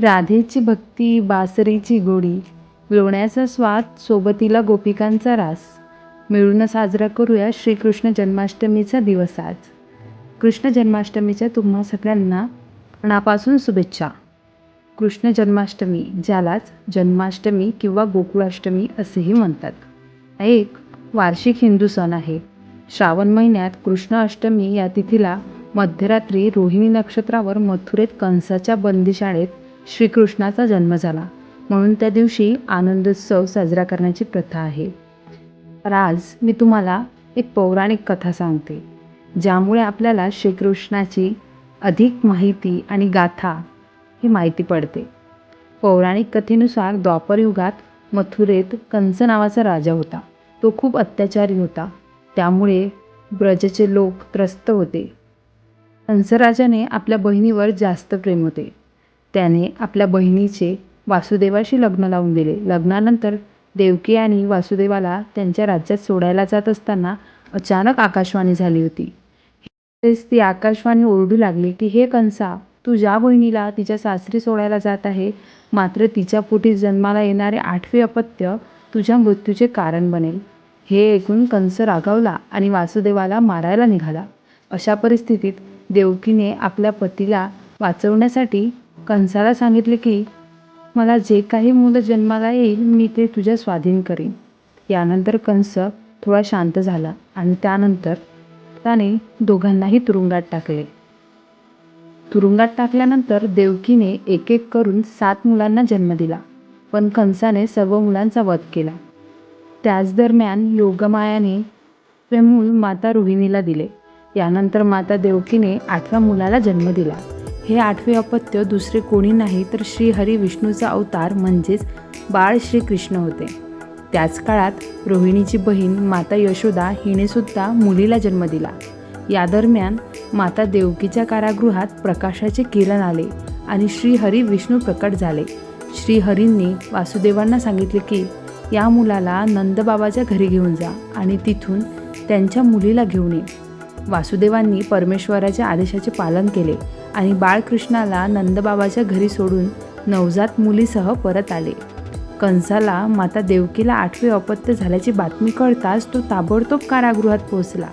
राधेची भक्ती बासरीची गोडी लोण्याचा स्वाद सोबतीला गोपिकांचा रास. मिळून साजरा करूया श्रीकृष्ण जन्माष्टमीचा दिवस आज. कृष्ण जन्माष्टमीच्या तुम्हा सगळ्यांना मनापासून शुभेच्छा. कृष्ण जन्माष्टमी ज्यालाच जन्माष्टमी किंवा गोकुळाष्टमी असेही म्हणतात. एक वार्षिक हिंदू सण आहे. श्रावण महिन्यात कृष्ण अष्टमी या तिथीला मध्यरात्री रोहिणी नक्षत्रावर मथुरेत कंसाच्या बंदीशाळेत श्रीकृष्णाचा जन्म झाला. म्हणून त्या दिवशी आनंदोत्सव साजरा करण्याची प्रथा आहे. तर आज मी तुम्हाला एक पौराणिक कथा सांगते ज्यामुळे आपल्याला श्रीकृष्णाची अधिक माहिती आणि गाथा ही माहिती पडते. पौराणिक कथेनुसार द्वापरयुगात मथुरेत कंस नावाचा राजा होता. तो खूप अत्याचारी होता. त्यामुळे ब्रजचे लोक त्रस्त होते. कंसराजाने आपल्या बहिणीवर जास्त प्रेम होते. त्याने आपल्या बहिणीचे वासुदेवाशी लग्न लावून दिले. लग्नानंतर देवकी आणि वासुदेवाला त्यांच्या राज्यात सोडायला जात असताना अचानक आकाशवाणी झाली होती. तेच ती आकाशवाणी ओरडू लागली की हे कंसा तू ज्या बहिणीला तिच्या सासरी सोडायला जात आहे मात्र तिच्या पोटी जन्माला येणारे आठवे अपत्य तुझ्या मृत्यूचे कारण बनेल हे ऐकून कंस रागावला आणि वासुदेवाला मारायला निघाला. अशा परिस्थितीत देवकीने आपल्या पतीला वाचवण्यासाठी कंसाला सांगितले की मला जे काही मुलं जन्माला येईल मी ते तुझ्या स्वाधीन करीन. यानंतर कंस थोडा शांत झाला आणि त्यानंतर त्याने दोघांनाही तुरुंगात टाकले. तुरुंगात टाकल्यानंतर देवकीने एक एक करून सात मुलांना जन्म दिला पण कंसाने सर्व मुलांचा वध केला. त्याच दरम्यान योगमायाने ते मूल माता रोहिणीला दिले. यानंतर माता देवकीने आठव्या मुलाला जन्म दिला. हे आठवे अपत्य दुसरे कोणी नाही तर श्रीहरी विष्णूचा अवतार म्हणजेच बाळ श्रीकृष्ण होते. त्याच काळात रोहिणीची बहीण माता यशोदा हिनेसुद्धा मुलीला जन्म दिला. या दरम्यान माता देवकीच्या कारागृहात प्रकाशाचे किरण आले आणि श्रीहरी विष्णू प्रकट झाले. श्रीहरींनी वासुदेवांना सांगितले की या मुलाला नंदबाबाच्या घरी घेऊन जा आणि तिथून त्यांच्या मुलीला घेऊन ये. वासुदेवांनी परमेश्वराच्या आदेशाचे पालन केले. आणि बाळकृष्णाला नंदबाबाच्या घरी सोडून नवजात मुलीसह परत आले. कंसाला माता देवकीला आठवे अपत्य झाल्याची बातमी कळताच तो ताबडतोब कारागृहात पोहोचला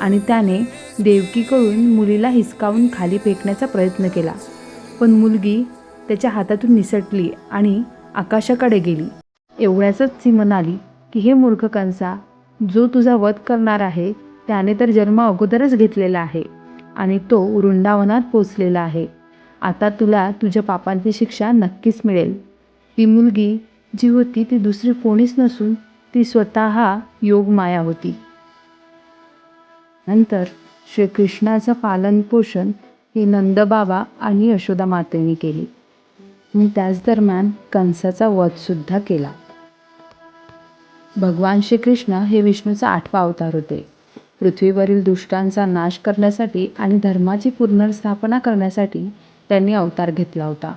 आणि त्याने देवकीकडून मुलीला हिसकावून खाली फेकण्याचा प्रयत्न केला. पण मुलगी त्याच्या हातातून निसटली आणि आकाशाकडे गेली. एवढ्याचंच ती म्हणाली की हे मूर्ख कंसा जो तुझा वध करणार आहे त्याने तर जन्म अगोदरच घेतलेला आहे. आणि तो वृंदावनात पोचलेला आहे. आता तुला तुझ्या पापांची शिक्षा नक्कीच मिळेल. ती मुलगी जी होती ती दुसरी कोणीच नसून ती स्वतः योगमाया होती. नंतर श्रीकृष्णाचं पालनपोषण हे नंदबाबा आणि यशोदा मातेने केली. आणि त्याच दरम्यान कंसाचा वधसुद्धा केला. भगवान श्रीकृष्ण हे विष्णूचा आठवा अवतार होते. पृथ्वीवरील दुष्टांचा नाश करण्यासाठी आणि धर्माची पुनर्स्थापना करण्यासाठी त्यांनी अवतार घेतला होता.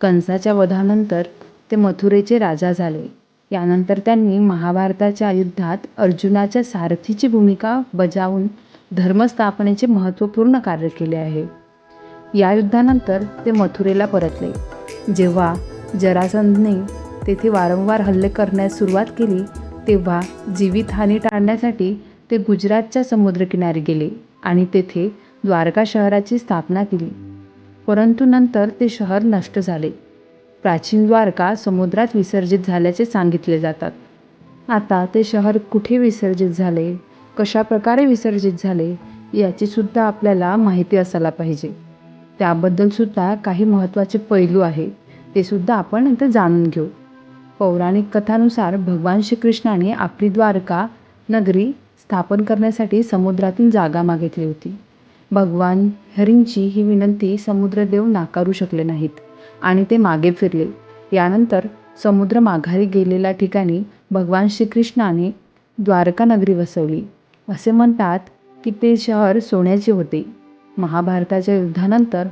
कंसाच्या वधानंतर ते मथुरेचे राजा झाले. यानंतर त्यांनी महाभारताच्या युद्धात अर्जुनाच्या सारथीची भूमिका बजावून धर्मस्थापनेचे महत्त्वपूर्ण कार्य केले आहे. या युद्धानंतर ते मथुरेला परतले. जेव्हा जरासंधने तेथे वारंवार हल्ले करण्यास सुरुवात केली तेव्हा जीवितहानी टाळण्यासाठी ते गुजरातच्या समुद्रकिनारी गेले आणि तेथे द्वारका शहराची स्थापना केली. परंतु नंतर ते शहर नष्ट झाले. प्राचीन द्वारका समुद्रात विसर्जित झाल्याचे सांगितले जातात. आता ते शहर कुठे विसर्जित झाले कशा प्रकारे विसर्जित झाले याचीसुद्धा आपल्याला माहिती असायला पाहिजे. त्याबद्दलसुद्धा काही महत्त्वाचे पैलू आहे ते सुद्धा आपण इथं जाणून घेऊ. पौराणिक कथानुसार भगवान श्रीकृष्णाने आपली द्वारका नगरी स्थापन करण्यासाठी समुद्रातून जागा मागितली होती. भगवान हरींची ही विनंती समुद्रदेव नाकारू शकले नाहीत आणि ते मागे फिरले. यानंतर समुद्र माघारी गेलेल्या ठिकाणी भगवान श्रीकृष्णाने द्वारका नगरी वसवली. असे म्हणतात की ते शहर सोन्याचे होते. महाभारताच्या युद्धानंतर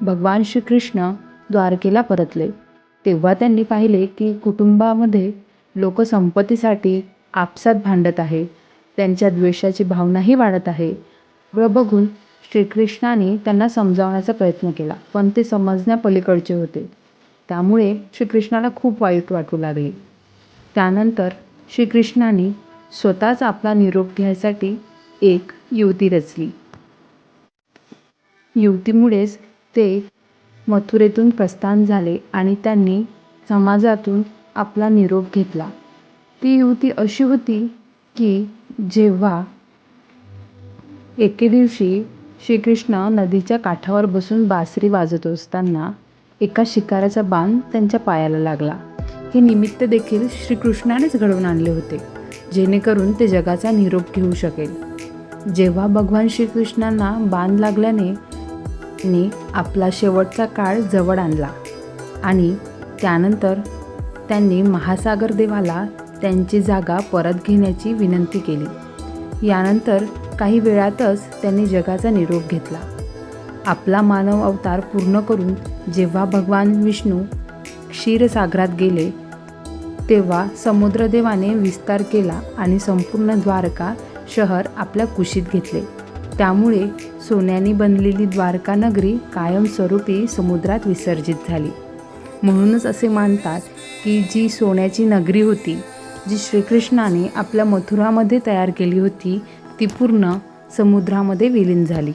भगवान श्रीकृष्ण द्वारकेला परतले. तेव्हा त्यांनी पाहिले की कुटुंबामध्ये लोक संपत्तीसाठी आपसात भांडत आहे. त्यांच्या द्वेषाची भावनाही वाढत आहे. व बघून श्रीकृष्णाने त्यांना समजावण्याचा प्रयत्न केला. पण ते समजण्यापलीकडचे होते. त्यामुळे श्रीकृष्णाला खूप वाईट वाटू लागले. त्यानंतर श्रीकृष्णाने स्वतःच आपला निरोप घ्यायसाठी एक युवती रचली. युवतीमुळेच ते मथुरेतून प्रस्थान झाले आणि त्यांनी समाजातून आपला निरोप घेतला. ती युवती अशी होती की जेव्हा एके दिवशी श्रीकृष्ण नदीच्या काठावर बसून बासरी वाजत असताना एका शिकाऱ्याचा बाण त्यांच्या पायाला लागला. हे निमित्त देखील श्रीकृष्णानेच घडवून आणले होते जेणेकरून ते जगाचा निरोप घेऊ शकेल. जेव्हा भगवान श्रीकृष्णांना बाण लागल्याने ने आपला शेवटचा काळ जवळ आणला आणि त्यानंतर त्यांनी महासागर देवाला त्यांची जागा परत घेण्याची विनंती केली. यानंतर काही वेळातच त्यांनी जगाचा निरोप घेतला. आपला मानव अवतार पूर्ण करून जेव्हा भगवान विष्णू क्षीरसागरात गेले तेव्हा समुद्रदेवाने विस्तार केला आणि संपूर्ण द्वारका शहर आपल्या कुशीत घेतले. त्यामुळे सोन्याने बनलेली द्वारका नगरी कायमस्वरूपी समुद्रात विसर्जित झाली. म्हणूनच असे मानतात की जी सोन्याची नगरी होती जी श्रीकृष्णाने आपल्या मथुरामध्ये तयार केली होती ती पूर्ण समुद्रामध्ये विलीन झाली.